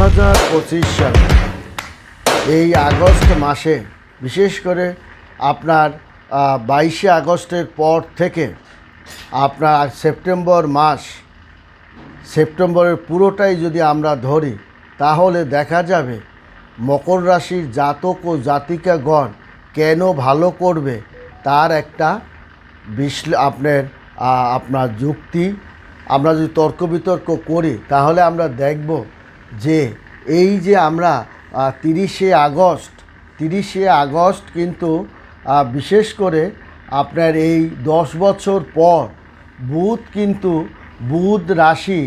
হাজার পঁচিশ সাল, এই আগস্ট মাসে, বিশেষ করে আপনার বাইশে আগস্টের পর থেকে আপনার সেপ্টেম্বর মাস, সেপ্টেম্বরের পুরোটাই যদি আমরা ধরি, তাহলে দেখা যাবে মকর রাশির জাতক ও জাতিকাগণ কেন ভালো করবে, তার একটা বিশ্ল, আপনার আপনার যুক্তি। আমরা যদি তর্ক বিতর্ক করি, তাহলে আমরা দেখব যে এই যে আমরা তিরিশে আগস্ট তিরিশে আগস্ট কিন্তু বিশেষ করে আপনার এই দশ বছর পর বুধ কিন্তু, বুধ রাশি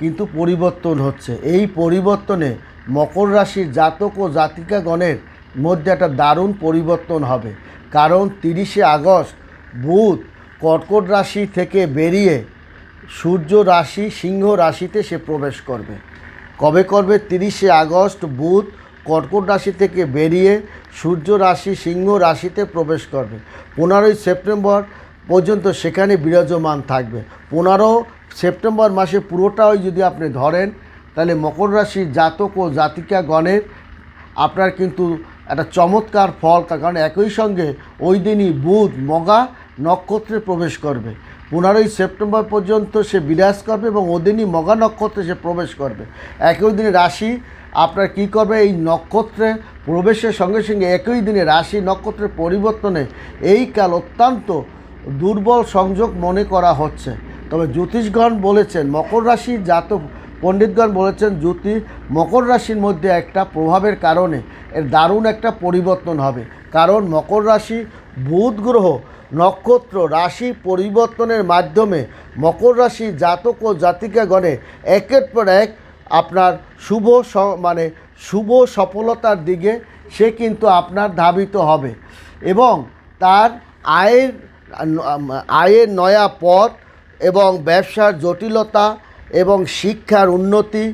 কিন্তু পরিবর্তন হচ্ছে। এই পরিবর্তনে মকর রাশির জাতক ও জাতিকাগণের মধ্যে একটা দারুণ পরিবর্তন হবে। কারণ তিরিশে আগস্ট বুধ কর্কট রাশি থেকে বেরিয়ে সূর্য রাশি, সিংহ রাশিতে সে প্রবেশ করবে। কবে করবে তিরিশে আগস্ট বুধ কর্কট রাশি থেকে বেরিয়ে সূর্য রাশি সিংহ রাশিতে প্রবেশ করবে। পনেরোই সেপ্টেম্বর পর্যন্ত সেখানে বিরাজমান থাকবে। পনেরো সেপ্টেম্বর মাসে পুরোটাই যদি আপনি ধরেন, তাহলে মকর রাশির জাতক ও জাতিকাগণের আপনার কিন্তু একটা চমৎকার ফল। কারণ একই সঙ্গে ওই দিনই বুধ, মগা নক্ষত্রে প্রবেশ করবে। পনেরোই সেপ্টেম্বর পর্যন্ত সে বিরাজ করবে এবং ওদিনই মগা নক্ষত্রে সে প্রবেশ করবে। একই দিনে রাশি, আপনার কি করবে? এই নক্ষত্রে প্রবেশের সঙ্গে সঙ্গে একই দিনে রাশি নক্ষত্রের পরিবর্তনে এই কাল অত্যন্ত দুর্বল সংযোগ মনে করা হচ্ছে। তবে জ্যোতিষগণ বলেছেন, মকর রাশির জাতক পণ্ডিতগণ বলেছেন, জ্যোতি মকর রাশির মধ্যে একটা প্রভাবের কারণে এর দারুণ একটা পরিবর্তন হবে। কারণ মকর রাশি বুধ গ্রহ নক্ষত্র রাশি পরিবর্তনের মাধ্যমে মকর রাশি জাতক ও জাতিকাগণে একের পর এক আপনার শুভ মানে শুভ সফলতার দিকে সে কিন্তু আপনার ধাবিত হবে। এবং তার আয়ের আয়ের নয়া পথ এবং ব্যবসার জটিলতা এবং শিক্ষার উন্নতি,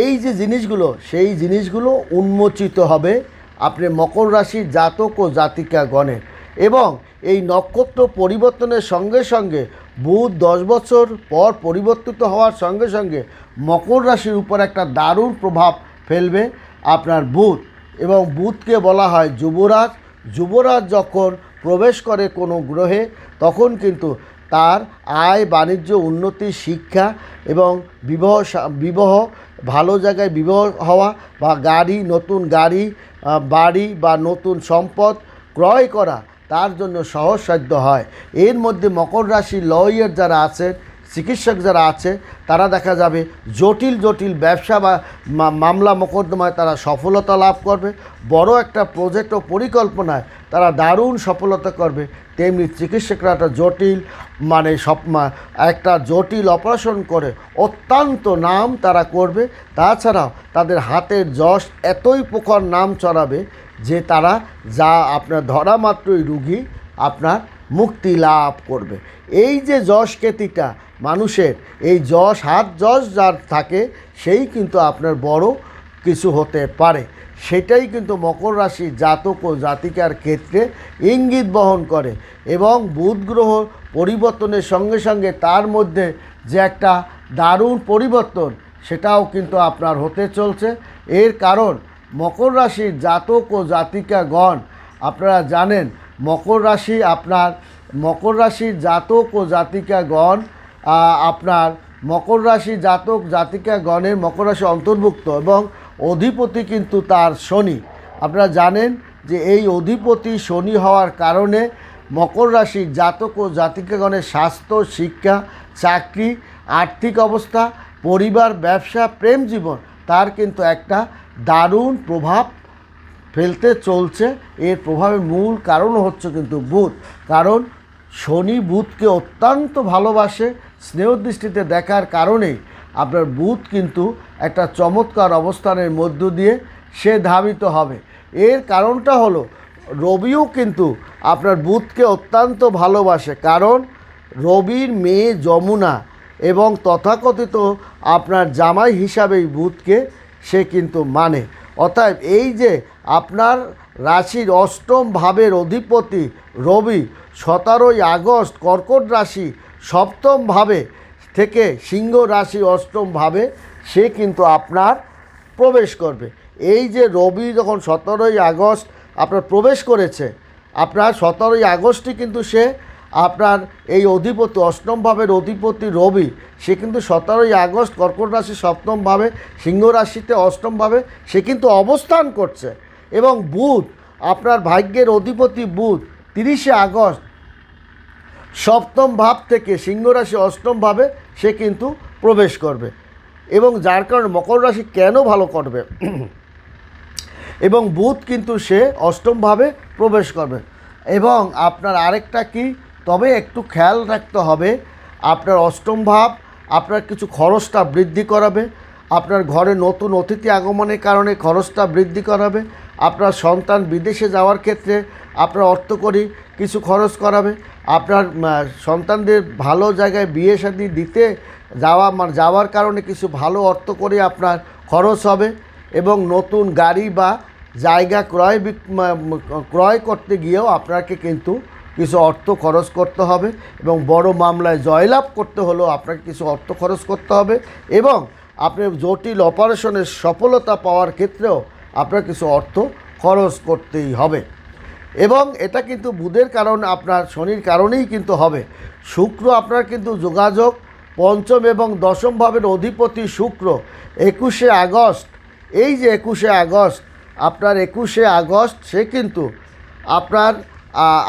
এই যে জিনিসগুলো, সেই জিনিসগুলো উন্মোচিত হবে আপনি মকর রাশির জাতক ও জাতিকা গণের এবং এই নক্ষত্র পরিবর্তনের সঙ্গে সঙ্গে বুধ দশ বছর পর পরিবর্তিত হওয়ার সঙ্গে সঙ্গে মকর রাশির উপর একটা দারুণ প্রভাব ফেলবে আপনার বুধ। এবং বুধকে বলা হয় যুবরাজ। যুবরাজ যখন প্রবেশ করে কোনো গ্রহে, তখন কিন্তু তার আয়, বাণিজ্য, উন্নতি, শিক্ষা এবং বিবাহ বিবাহ, ভালো জায়গায় বিবাহ হওয়া বা গাড়ি, নতুন গাড়ি বাড়ি বা নতুন সম্পদ ক্রয় করা তার জন্য সহজসাধ্য হয়। এর মধ্যে মকর রাশি লয়ের যারা আছেন চিকিৎসক যারা আছে, তারা দেখা যাবে জটিল জটিল ব্যবসা বা মামলা মোকদ্দমায় তারা সফলতা লাভ করবে। বড় একটা প্রজেক্ট ও পরিকল্পনায় তারা দারুণ সফলতা করবে। তেমনি চিকিৎসকরা একটা জটিল মানে সব একটা জটিল অপারেশন করে অত্যন্ত নাম তারা করবে। তাছাড়াও তাদের হাতের যশ এতই প্রখর নাম চড়াবে যে তারা যা আপনার ধরা মাত্রই রুগী আপনার মুক্তি লাভ করবে। এই যে যশ খ্যাতিটা মানুষের, এই যশ, হাত যশ যার থাকে, সেই কিন্তু আপনার বড় কিছু হতে পারে। সেটাই কিন্তু মকর রাশি জাতক ও জাতিকার ক্ষেত্রে ইঙ্গিত বহন করে এবং বুধ গ্রহ পরিবর্তনের সঙ্গে সঙ্গে তার মধ্যে যে একটা দারুণ পরিবর্তন, সেটাও কিন্তু আপনার হতে চলছে। এর কারণ মকর রাশির জাতক ও জাতিকাগণ, আপনারা জানেন, মকর রাশি আপনার, মকর রাশির জাতক ও জাতিকাগণ আপনার মকর রাশি জাতক, জাতিকাগণের মকর রাশি অন্তর্ভুক্ত এবং অধিপতি কিন্তু তার শনি। আপনারা জানেন যে এই অধিপতি শনি হওয়ার কারণে মকর রাশির জাতক ও জাতিকাগণের স্বাস্থ্য, শিক্ষা, চাকরি, আর্থিক অবস্থা, পরিবার, ব্যবসা, প্রেম জীবন কিন্তু একটা দারুণ প্রভাব ফেলতে চলছে। এর প্রভাবের মূল কারণ হচ্ছে কিন্তু বুধ। কারণ শনি বুধকে অত্যন্ত ভালোবাসে। স্নেহ দৃষ্টিতে দেখার কারণেই আপনার বুধ কিন্তু একটা চমৎকার অবস্থানের মধ্য দিয়ে সে ধাবিত হবে। এর কারণটা হলো, রবিও কিন্তু আপনার বুধকে অত্যন্ত ভালোবাসে। কারণ রবির মেয়ে যমুনা এবং তথাকথিত আপনার জামাই হিসাবেই বুধকে সে কিন্তু মানে। অতএব এই যে আপনার রাশির অষ্টম ভাবের অধিপতি রবি, সতেরোই আগস্ট কর্কট রাশি, সপ্তম ভাবে থেকে সিংহ রাশি অষ্টম ভাবে সে কিন্তু আপনার প্রবেশ করবে। এই যে রবি যখন সতেরোই আগস্ট আপনার প্রবেশ করেছে, আপনার সতেরোই আগস্টই কিন্তু সে আপনার এই অধিপতি, অষ্টম ভাবের অধিপতি রবি, সে কিন্তু সতেরোই আগস্ট কর্কট রাশি সপ্তমভাবে সিংহ রাশিতে অষ্টমভাবে সে কিন্তু অবস্থান করছে। এবং বুধ, আপনার ভাগ্যের অধিপতি বুধ, তিরিশে আগস্ট সপ্তম ভাব থেকে সিংহ রাশি অষ্টমভাবে সে কিন্তু প্রবেশ করবে। এবং যার কারণে মকর রাশি কেন ভালো করবে? এবং বুধ কিন্তু সে অষ্টমভাবে প্রবেশ করবে। এবং আপনার আরেকটা কি? তবে একটু খেয়াল রাখতে হবে, আপনার অষ্টম ভাব, আপনার কিছু খরচটা বৃদ্ধি করাবে, আপনার ঘরে নতুন অতিথি আগমনের কারণে খরচটা বৃদ্ধি করাবে, আপনার সন্তান বিদেশে যাওয়ার ক্ষেত্রে আপনার অর্থকরী কিছু খরচ করাবে, আপনার সন্তানদের ভালো জায়গায় বিয়ে শাদী দিতে যাওয়া মানে যাওয়ার কারণে কিছু ভালো অর্থ করে আপনার খরচ হবে এবং নতুন গাড়ি বা জায়গা ক্রয় ক্রয় করতে গিয়েও আপনাকে কিন্তু কিছু অর্থ খরচ করতে হবে এবং বড় মামলায় জয়লাভ করতে হলেও আপনাকে কিছু অর্থ খরচ করতে হবে এবং আপনি জটিল অপারেশনের সফলতা পাওয়ার ক্ষেত্রেও আপনার কিছু অর্থ খরচ করতেই হবে। এবং এটা কিন্তু বুধের কারণ, আপনার শনির কারণেই কিন্তু হবে। শুক্র আপনার কিন্তু যোগাযোগ, পঞ্চম এবং দশম ভাবের অধিপতি শুক্র, একুশে আগস্ট। এই যে একুশে আগস্ট, আপনার একুশে আগস্ট সে কিন্তু আপনার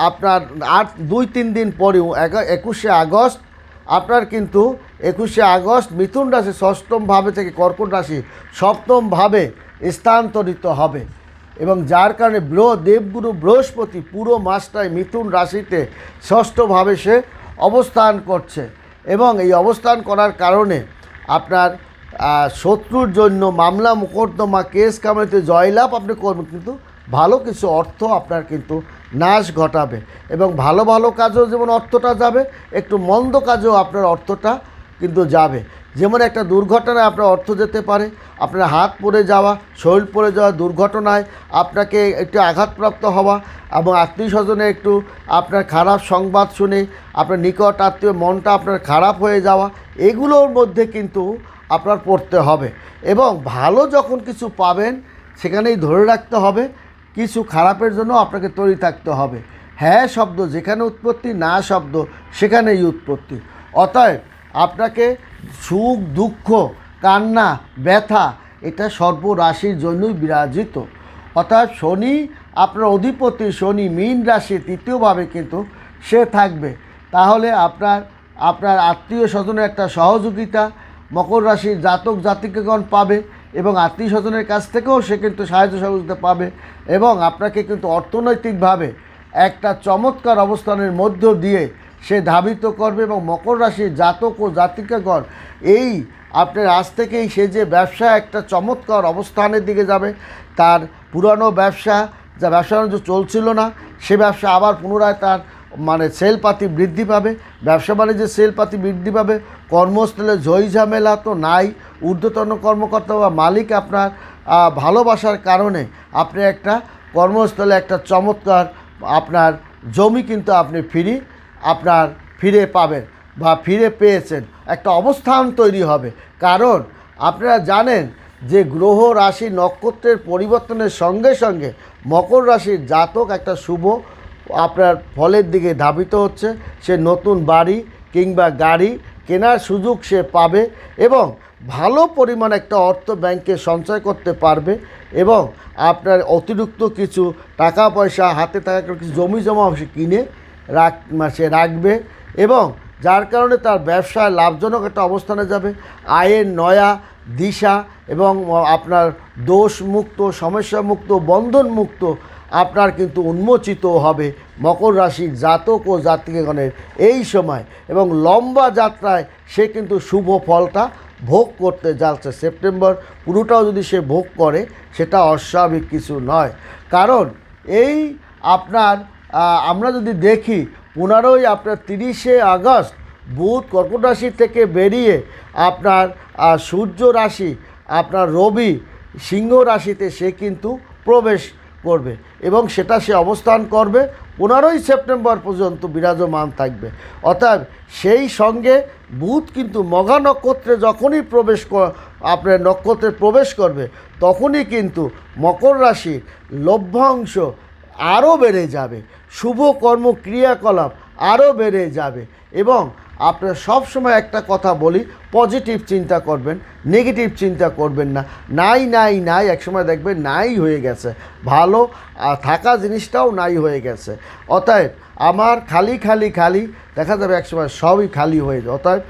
আপনার আট, দুই, তিন দিন পরেও একুশে আগস্ট, আপনার কিন্তু একুশে আগস্ট মিথুন রাশি ষষ্ঠম ভাবে থেকে কর্কট রাশি সপ্তম ভাবে স্থানান্তরিত হবে। এবং যার কারণে বৃহ, দেবগুরু, বৃহস্পতি পুরো মাসটায় মিথুন রাশিতে ষষ্ঠভাবে সে অবস্থান করছে। এবং এই অবস্থান করার কারণে আপনার শত্রুর জন্য মামলা, মোকদ্দমা, কেস কামাইতে জয়লাভ আপনি করবেন। কিন্তু ভালো কিছু অর্থ আপনার কিন্তু নাশ ঘটাবে এবং ভালো ভালো কাজেও যেমন অর্থটা যাবে, একটু মন্দ কাজেও আপনার অর্থটা কিন্তু যাবে। যেমন একটা দুর্ঘটনায় আপনার অর্থ যেতে পারে, আপনার হাত পড়ে যাওয়া, শরীর পড়ে যাওয়া দুর্ঘটনায় আপনাকে একটু আঘাতপ্রাপ্ত হওয়া এবং আত্মীয় স্বজনের একটু আপনার খারাপ সংবাদ শুনে আপনার নিকট আত্মীয় মনটা আপনার খারাপ হয়ে যাওয়া, এগুলোর মধ্যে কিন্তু আপনার পড়তে হবে। এবং ভালো যখন কিছু পাবেন, সেখানেই ধরে রাখতে হবে কিছু খারাপের জন্য আপনাকে তৈরি থাকতে হবে। হ্যাঁ শব্দ, যেখানে উৎপত্তি, না শব্দ, সেখানেই উৎপত্তি। অতএব আপনাকে সুখ, দুঃখ, কান্না, ব্যথা, এটা সর্বরাশির জন্যই বিরাজিত। অর্থাৎ শনি, আপনার অধিপতি শনি, মীন রাশি তৃতীয়ভাবে কিন্তু সে থাকবে। তাহলে আপনার আপনার আত্মীয় স্বজনের একটা সহযোগিতা, মকর রাশির জাতক জাতিকাগণ পাবে। এবং আত্মীয় স্বজনের কাছ থেকেও সে কিন্তু সাহায্য সহযোগিতা পাবে এবং আপনাকে কিন্তু অর্থনৈতিকভাবে একটা চমৎকার অবস্থানের মধ্য দিয়ে সে ধাবিত করবে এবং মকর রাশির জাতক ও জাতিকাগণ এই আপনার আজ থেকেই সে যে ব্যবসা একটা চমৎকার অবস্থানের দিকে যাবে, তার পুরানো ব্যবসা, যা ব্যবসা বাণিজ্য চলছিল না, সে ব্যবসা আবার পুনরায় তার মানে সেলপাতি বৃদ্ধি পাবে, ব্যবসা বাণিজ্যের সেলপাতি বৃদ্ধি পাবে, কর্মস্থলে ঝই ঝামেলা তো নাই ঊর্ধ্বতন কর্মকর্তা বা মালিক আপনার ভালোবাসার কারণে আপনি একটা কর্মস্থলে একটা চমৎকার আপনার জমি কিন্তু আপনি ফিরি, আপনার ফিরে পাবেন বা ফিরে পেয়েছেন। একটা অবস্থান তৈরি হবে। কারণ আপনারা জানেন যে গ্রহ রাশি নক্ষত্রের পরিবর্তনের সঙ্গে সঙ্গে মকর রাশির জাতক একটা শুভ আপনার ফলের দিকে ধাবিত হচ্ছে। সে নতুন বাড়ি কিংবা গাড়ি কেনার সুযোগ সে পাবে এবং ভালো পরিমাণ একটা অর্থ ব্যাংকে সঞ্চয় করতে পারবে এবং আপনার অতিরিক্ত কিছু টাকা পয়সা, হাতে থাকা কিছু জমি জমা সে কিনে রাখ সে রাখবে এবং যার কারণে তার ব্যবসায় লাভজনক একটা অবস্থানে যাবে। আয়ের নয়া দিশা এবং আপনার দোষমুক্ত, সমস্যামুক্ত, বন্ধনমুক্ত আপনার কিন্তু উন্মোচিত হবে মকর রাশির জাতক ও জাতিকগণের এই সময় এবং লম্বা যাত্রায় সে কিন্তু শুভ ফলটা ভোগ করতে যাচ্ছে সেপ্টেম্বর। পুরোটাও যদি সে ভোগ করে, সেটা অস্বাভাবিক কিছু নয়। কারণ এই আপনার আমরা যদি দেখি, পনেরোই আপনার তিরিশে আগস্ট বুধ কর্কট রাশি থেকে বেরিয়ে আপনার সূর্য রাশি, আপনার রবি সিংহ রাশিতে সে কিন্তু প্রবেশ করবে এবং সেটা সে অবস্থান করবে। পনেরোই সেপ্টেম্বর পর্যন্ত বিরাজমান থাকবে। অর্থাৎ সেই সঙ্গে বুধ কিন্তু মঘা নক্ষত্রে যখনই প্রবেশ আপনার নক্ষত্রে প্রবেশ করবে, তখনই কিন্তু মকর রাশির লভ্যাংশ আরও বেড়ে যাবে। শুভ কর্ম ক্রিয়াকলাপ আরও বেড়ে যাবে এবং আপনার সব সময় একটা কথা বলি, পজিটিভ চিন্তা করবেন, নেগেটিভ চিন্তা করবেন না। নাই নাই নাই একসময় দেখবেন নাই হয়ে গেছে। ভালো থাকা জিনিসটাও নাই হয়ে গেছে। অতএব আমার খালি খালি খালি, দেখা যাবে একসময় সবই খালি হয়ে যাবে অতএব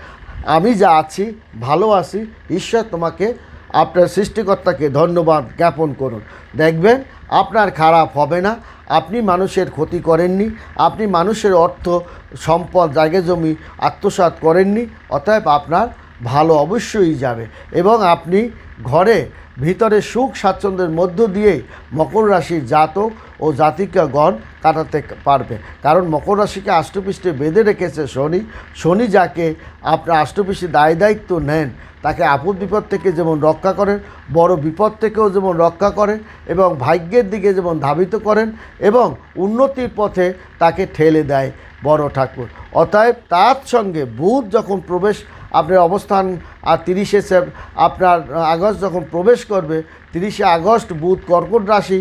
আমি যা আছি, ভালো আছি, ঈশ্বর তোমাকে, আপনার সৃষ্টিকর্তাকে ধন্যবাদ জ্ঞাপন করুন। দেখবেন আপনার খারাপ হবে না আপনি মানুষের ক্ষতি করেননি, আপনি মানুষের অর্থ, সম্পদ, জায়গা, জমি আত্মসাত করেননি, অতএব আপনার ভালো অবশ্যই যাবে এবং আপনি ঘরে ভিতরে সুখ স্বাচ্ছন্দ্যের মধ্য দিয়েই মকর রাশির জাতক ও জাতিকাগণ কাটাতে পারবে। কারণ মকর রাশিকে আষ্টপৃষ্ঠে বেঁধে রেখেছে শনি। শনি যাকে আপনার আষ্টপৃষ্ঠে দায় দায়িত্ব নেন, তাকে আপদ বিপদ থেকে যেমন রক্ষা করেন, বড় বিপদ থেকেও যেমন রক্ষা করেন এবং ভাগ্যের দিকে যেমন ধাবিত করেন এবং উন্নতির পথে তাকে ঠেলে দেয় বড় ঠাকুর। অতএব তার সঙ্গে বুধ যখন প্রবেশ আপনার অবস্থান আর তিরিশে সেপ আপনার আগস্ট যখন প্রবেশ করবে, তিরিশে আগস্ট বুধ কর্কট রাশি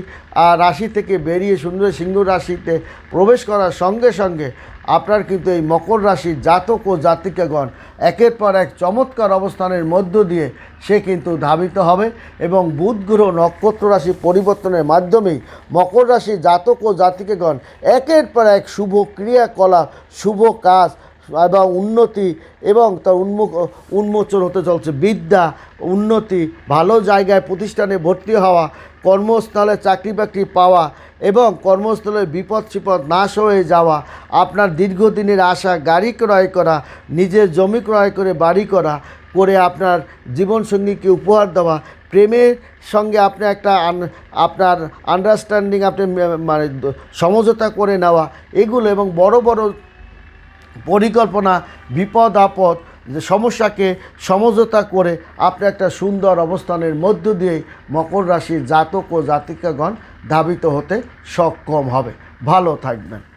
রাশি থেকে বেরিয়ে সুন্দর সিংহ রাশিতে প্রবেশ করার সঙ্গে সঙ্গে আপনার কিন্তু এই মকর রাশির জাতক ও জাতিকাগণ একের পর এক চমৎকার অবস্থানের মধ্য দিয়ে সে কিন্তু ধাবিত হবে এবং বুধ, গ্রহ, নক্ষত্র রাশি পরিবর্তনের মাধ্যমেই মকর রাশির জাতক ও জাতিকাগণ একের পর এক শুভ ক্রিয়াকলাপ, শুভ কাজ এবং উন্নতি এবং তার উন্মুখ, উন্মোচন হতে চলছে। বিদ্যা, উন্নতি, ভালো জায়গায় প্রতিষ্ঠানে ভর্তি হওয়া, কর্মস্থলে চাকরি বাকরি পাওয়া এবং কর্মস্থলে বিপদ সিপদ নাশ হয়ে যাওয়া, আপনার দীর্ঘদিনের আশা গাড়ি ক্রয় করা, নিজের জমি ক্রয় করে বাড়ি করা, করে আপনার জীবনসঙ্গীকে উপহার দেওয়া, প্রেমের সঙ্গে আপনি একটা আপনার আন্ডারস্ট্যান্ডিং আপনি মানে সমঝোতা করে নেওয়া, এগুলো এবং বড় বড় পরিকল্পনা, বিপদ, আপদ সমস্যাকে সমঝোতা করে আপনি একটা সুন্দর অবস্থানের মধ্য দিয়ে মকর রাশির জাতক ও জাতিকাগণ ধাবিত হতে সক্ষম হবে। ভালো থাকবেন।